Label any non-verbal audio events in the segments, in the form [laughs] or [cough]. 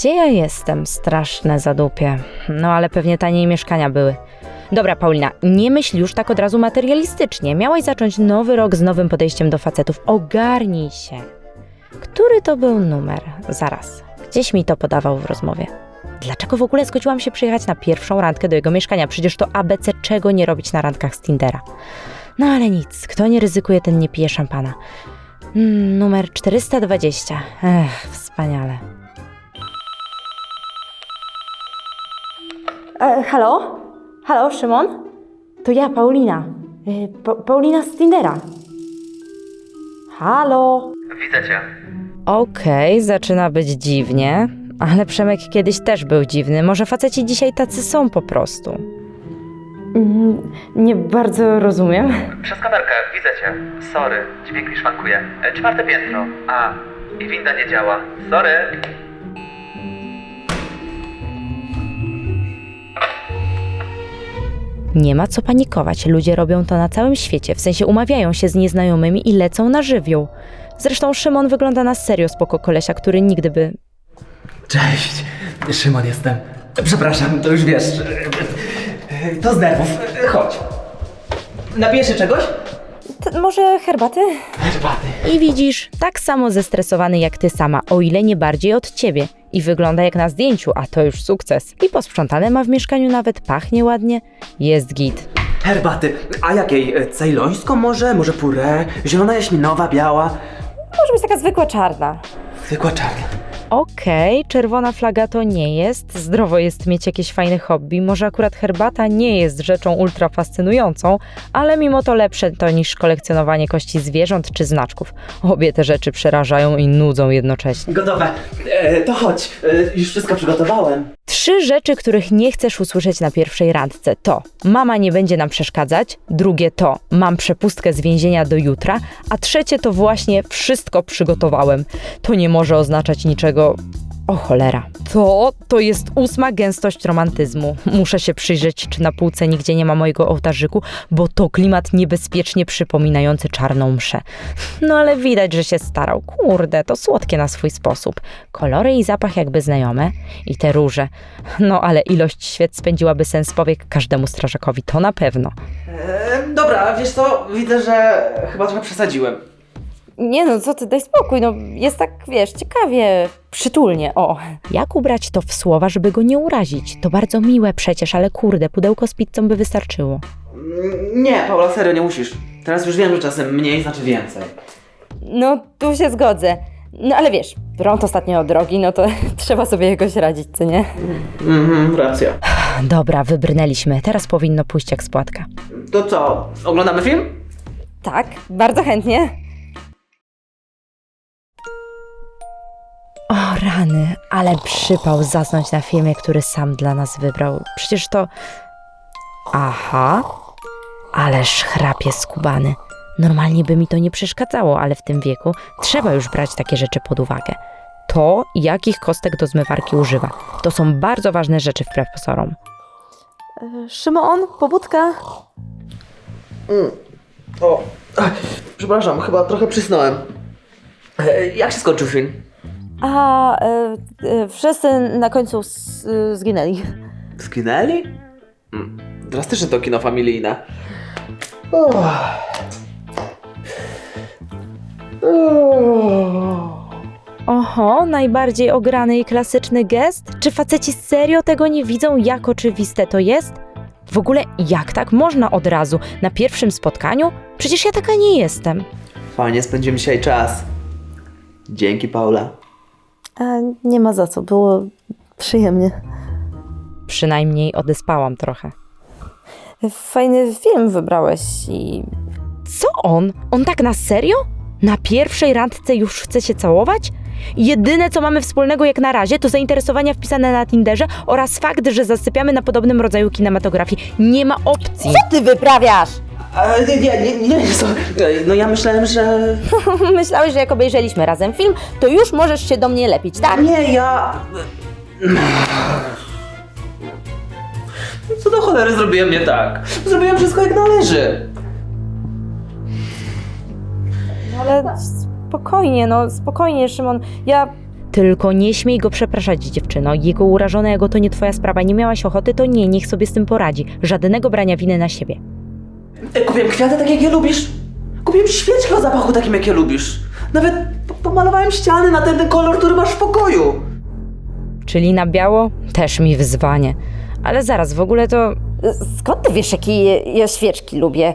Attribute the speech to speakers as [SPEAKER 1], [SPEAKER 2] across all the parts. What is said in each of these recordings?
[SPEAKER 1] Gdzie ja jestem? Straszne zadupie. No ale pewnie taniej mieszkania były. Dobra, Paulina, nie myśl już tak od razu materialistycznie. Miałaś zacząć nowy rok z nowym podejściem do facetów. Ogarnij się. Który to był numer? Zaraz. Gdzieś mi to podawał w rozmowie. Dlaczego w ogóle zgodziłam się przyjechać na pierwszą randkę do jego mieszkania? Przecież to ABC czego nie robić na randkach z Tindera. No ale nic, kto nie ryzykuje, ten nie pije szampana. Mm, numer 420. Ech, wspaniale. E, halo? Halo, Szymon? To ja, Paulina. E, pa Paulina z Tindera. Halo?
[SPEAKER 2] Widzę cię.
[SPEAKER 1] Okej, zaczyna być dziwnie, ale Przemek kiedyś też był dziwny. Może faceci dzisiaj tacy są po prostu. Mm, nie bardzo rozumiem.
[SPEAKER 2] Przez kamerkę, widzę cię. Sorry, dźwięk mi szwankuje. E, Czwarte piętro. A, i winda nie działa. Sorry.
[SPEAKER 1] Nie ma co panikować, ludzie robią to na całym świecie, w sensie umawiają się z nieznajomymi i lecą na żywioł. Zresztą Szymon wygląda na serio spoko kolesia, który nigdy by...
[SPEAKER 3] Cześć, Szymon jestem. Przepraszam, to już wiesz. To z nerwów. Chodź. Napijesz się czegoś?
[SPEAKER 1] może herbaty?
[SPEAKER 3] Herbaty.
[SPEAKER 1] I widzisz, tak samo zestresowany jak ty sama, o ile nie bardziej od ciebie. I wygląda jak na zdjęciu, a to już sukces. I posprzątane ma w mieszkaniu nawet, pachnie ładnie. Jest git.
[SPEAKER 3] Herbaty. A jakiej? E, Cejlońską może? Może puree? Zielona jaśminowa, biała?
[SPEAKER 1] Może być taka zwykła czarna.
[SPEAKER 3] Zwykła czarna.
[SPEAKER 1] Okej, czerwona flaga to nie jest. Zdrowo jest mieć jakieś fajne hobby. Może akurat herbata nie jest rzeczą ultra fascynującą, ale mimo to lepsze to niż kolekcjonowanie kości zwierząt czy znaczków. Obie te rzeczy przerażają i nudzą jednocześnie.
[SPEAKER 3] Gotowe. E, to chodź. E, już wszystko przygotowałem.
[SPEAKER 1] Trzy rzeczy, których nie chcesz usłyszeć na pierwszej randce to mama nie będzie nam przeszkadzać, drugie to mam przepustkę z więzienia do jutra, a trzecie to właśnie wszystko przygotowałem. To nie może oznaczać niczego. O cholera. To, to jest ósma gęstość romantyzmu. Muszę się przyjrzeć, czy na półce nigdzie nie ma mojego ołtarzyku, bo to klimat niebezpiecznie przypominający czarną mszę. No ale widać, że się starał. Kurde, to słodkie na swój sposób. Kolory i zapach jakby znajome. I te róże. No ale ilość świec spędziłaby sens powiek każdemu strażakowi, to na pewno.
[SPEAKER 3] E, dobra, wiesz co? Widzę, że chyba trochę przesadziłem.
[SPEAKER 1] Nie no, co ty, daj spokój, no jest tak, wiesz, ciekawie, przytulnie, o. Jak ubrać to w słowa, żeby go nie urazić? To bardzo miłe przecież, ale kurde, pudełko z pizzą by wystarczyło.
[SPEAKER 3] Mm, Nie, Paula, serio, nie musisz. Teraz już wiem, że czasem mniej znaczy więcej.
[SPEAKER 1] No, tu się zgodzę. No ale wiesz, prąd ostatnio drogi, no to [laughs] trzeba sobie jakoś radzić, co nie?
[SPEAKER 3] Mhm, racja.
[SPEAKER 1] Dobra, wybrnęliśmy, teraz powinno pójść jak spłatka.
[SPEAKER 3] To co, oglądamy film?
[SPEAKER 1] Tak, bardzo chętnie. Rany, ale przypał zasnąć na filmie, który sam dla nas wybrał. Przecież to... Aha, ależ chrapie skubany. Normalnie by mi to nie przeszkadzało, ale w tym wieku trzeba już brać takie rzeczy pod uwagę. To, jakich kostek do zmywarki używa. To są bardzo ważne rzeczy wbrew pozorom. Szymon, pobudka.
[SPEAKER 3] O, ach, przepraszam, chyba trochę przysnąłem. E, Jak się skończył film?
[SPEAKER 1] A e, e, wszyscy na końcu s, e, zginęli.
[SPEAKER 3] Skinęli? Mm, Drastyczne to kino familijne. Uff. Uff.
[SPEAKER 1] Oho, najbardziej ograny i klasyczny gest? Czy faceci serio tego nie widzą, jak oczywiste to jest? W ogóle jak tak można od razu, na pierwszym spotkaniu? Przecież ja taka nie jestem.
[SPEAKER 3] Fajnie spędzimy dzisiaj czas. Dzięki, Paula.
[SPEAKER 4] A nie ma za co, było przyjemnie.
[SPEAKER 1] Przynajmniej odespałam trochę.
[SPEAKER 4] Fajny film wybrałeś i
[SPEAKER 1] Co on? On tak na serio? Na pierwszej randce już chce się całować? Jedyne, co mamy wspólnego jak na razie, to zainteresowania wpisane na Tinderze oraz fakt, że zasypiamy na podobnym rodzaju kinematografii. Nie ma opcji.
[SPEAKER 4] ty wyprawiasz?
[SPEAKER 3] A, nie, nie, nie, nie? No ja myślałem, że... [laughs]
[SPEAKER 4] Myślałeś, że jak obejrzeliśmy razem film, to już możesz się do mnie lepić, tak?
[SPEAKER 3] Nie, ja... Co do cholery zrobiłem nie tak? Zrobiłem wszystko jak należy.
[SPEAKER 4] Ale spokojnie, no spokojnie, Szymon. Ja
[SPEAKER 1] Tylko nie śmiej go przepraszać, dziewczyno. Jego urażone ego to nie twoja sprawa. Nie miałaś ochoty, to nie, niech sobie z tym poradzi. Żadnego brania winy na siebie.
[SPEAKER 3] E, Kupiłem kwiaty tak jak je lubisz. Kupiłem świeczkę o zapachu takim jak je lubisz. Nawet po- pomalowałem ściany na ten, ten kolor, który masz w pokoju.
[SPEAKER 1] Czyli na biało? Też mi wyzwanie. Ale zaraz, w ogóle to
[SPEAKER 4] Skąd ty wiesz, jakie je- ja świeczki lubię?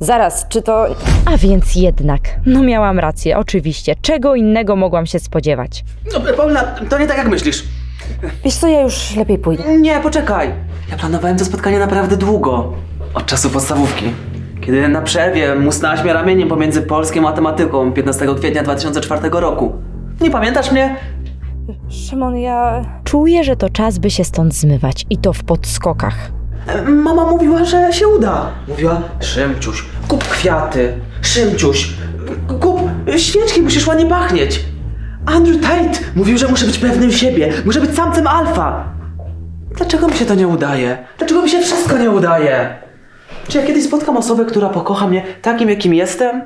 [SPEAKER 4] Zaraz, czy to...
[SPEAKER 1] A więc jednak, no miałam rację, oczywiście. Czego innego mogłam się spodziewać?
[SPEAKER 3] No, Paulina, to nie tak jak myślisz.
[SPEAKER 4] Wiesz co, ja już lepiej pójdę.
[SPEAKER 3] Nie, poczekaj. Ja planowałem to spotkanie naprawdę długo. Od czasu podstawówki. Kiedy na przerwie musnęłaś mnie ramieniem pomiędzy polską matematyką 15 kwietnia 2004 roku. Nie pamiętasz mnie?
[SPEAKER 4] Szymon, ja...
[SPEAKER 1] Czuję, że to czas, by się stąd zmywać i to w podskokach.
[SPEAKER 3] Mama mówiła, że się uda. Mówiła, Szymciuś, kup kwiaty. Szymciuś, kup świeczki, musisz ładnie pachnieć. Andrew Tate mówił, że muszę być pewnym siebie, muszę być samcem alfa. Dlaczego mi się to nie udaje? Dlaczego mi się wszystko nie udaje? Czy ja kiedyś spotkam osobę, która pokocha mnie takim, jakim jestem?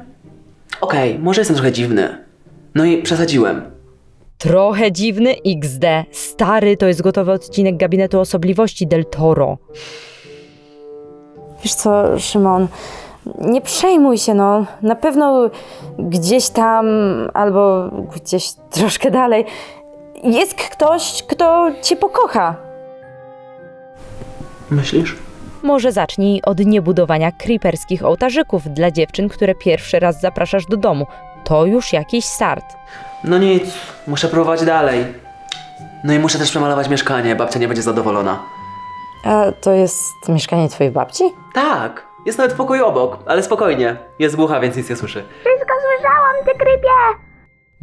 [SPEAKER 3] Okej, może jestem trochę dziwny. No i przesadziłem.
[SPEAKER 1] Trochę dziwny XD. Stary to jest gotowy odcinek gabinetu osobliwości Del Toro.
[SPEAKER 4] Wiesz co, Szymon, nie przejmuj się, no. Na pewno gdzieś tam, albo gdzieś troszkę dalej, jest ktoś, kto cię pokocha.
[SPEAKER 3] Myślisz?
[SPEAKER 1] Może zacznij od niebudowania creeperskich ołtarzyków dla dziewczyn, które pierwszy raz zapraszasz do domu. To już jakiś start.
[SPEAKER 3] No nic, muszę próbować dalej. No i muszę też przemalować mieszkanie, babcia nie będzie zadowolona.
[SPEAKER 4] A to jest mieszkanie twojej babci?
[SPEAKER 3] Tak, jest nawet w pokoju obok, ale spokojnie. Jest głucha, więc nic nie słyszy.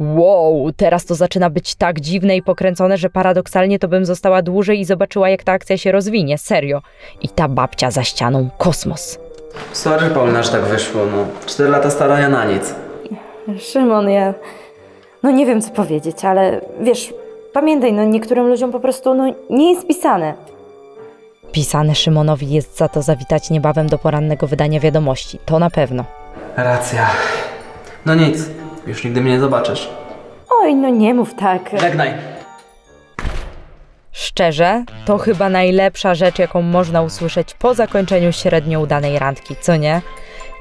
[SPEAKER 1] Wow, teraz to zaczyna być tak dziwne i pokręcone, że paradoksalnie to bym została dłużej i zobaczyła, jak ta akcja się rozwinie. Serio. I ta babcia za ścianą kosmos.
[SPEAKER 3] Sorry, Paulina, że tak wyszło, no. Cztery lata starania na nic.
[SPEAKER 4] Szymon, ja. No nie wiem, co powiedzieć, ale wiesz, pamiętaj, no niektórym ludziom po prostu no, nie jest pisane.
[SPEAKER 1] Pisane Szymonowi jest za to zawitać niebawem do porannego wydania wiadomości. To na pewno.
[SPEAKER 3] Racja. No nic, już nigdy mnie nie zobaczysz.
[SPEAKER 4] Oj, no nie mów tak.
[SPEAKER 3] Żegnaj.
[SPEAKER 1] Szczerze, to chyba najlepsza rzecz, jaką można usłyszeć po zakończeniu średnio udanej randki, co nie?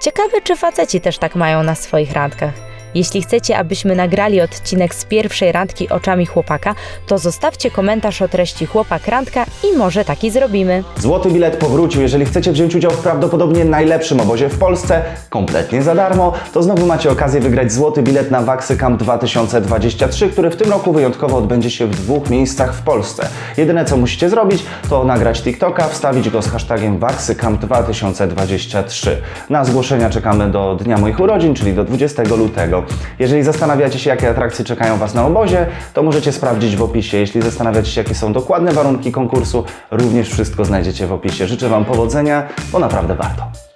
[SPEAKER 1] Ciekawe, czy faceci też tak mają na swoich randkach. Jeśli chcecie, abyśmy nagrali odcinek z pierwszej randki oczami chłopaka, to zostawcie komentarz o treści chłopak randka i może taki zrobimy.
[SPEAKER 5] Złoty bilet powrócił. Jeżeli chcecie wziąć udział w prawdopodobnie najlepszym obozie w Polsce, kompletnie za darmo, to znowu macie okazję wygrać złoty bilet na Waxy Camp 2023, który w tym roku wyjątkowo odbędzie się w dwóch miejscach w Polsce. Jedyne co musicie zrobić, to nagrać TikToka, wstawić go z hashtagiem Waxy Camp 2023. Na zgłoszenia czekamy do dnia moich urodzin, czyli do 20 lutego. Jeżeli zastanawiacie się, jakie atrakcje czekają Was na obozie, to możecie sprawdzić w opisie. Jeśli zastanawiacie się, jakie są dokładne warunki konkursu, również wszystko znajdziecie w opisie. Życzę Wam powodzenia, bo naprawdę warto.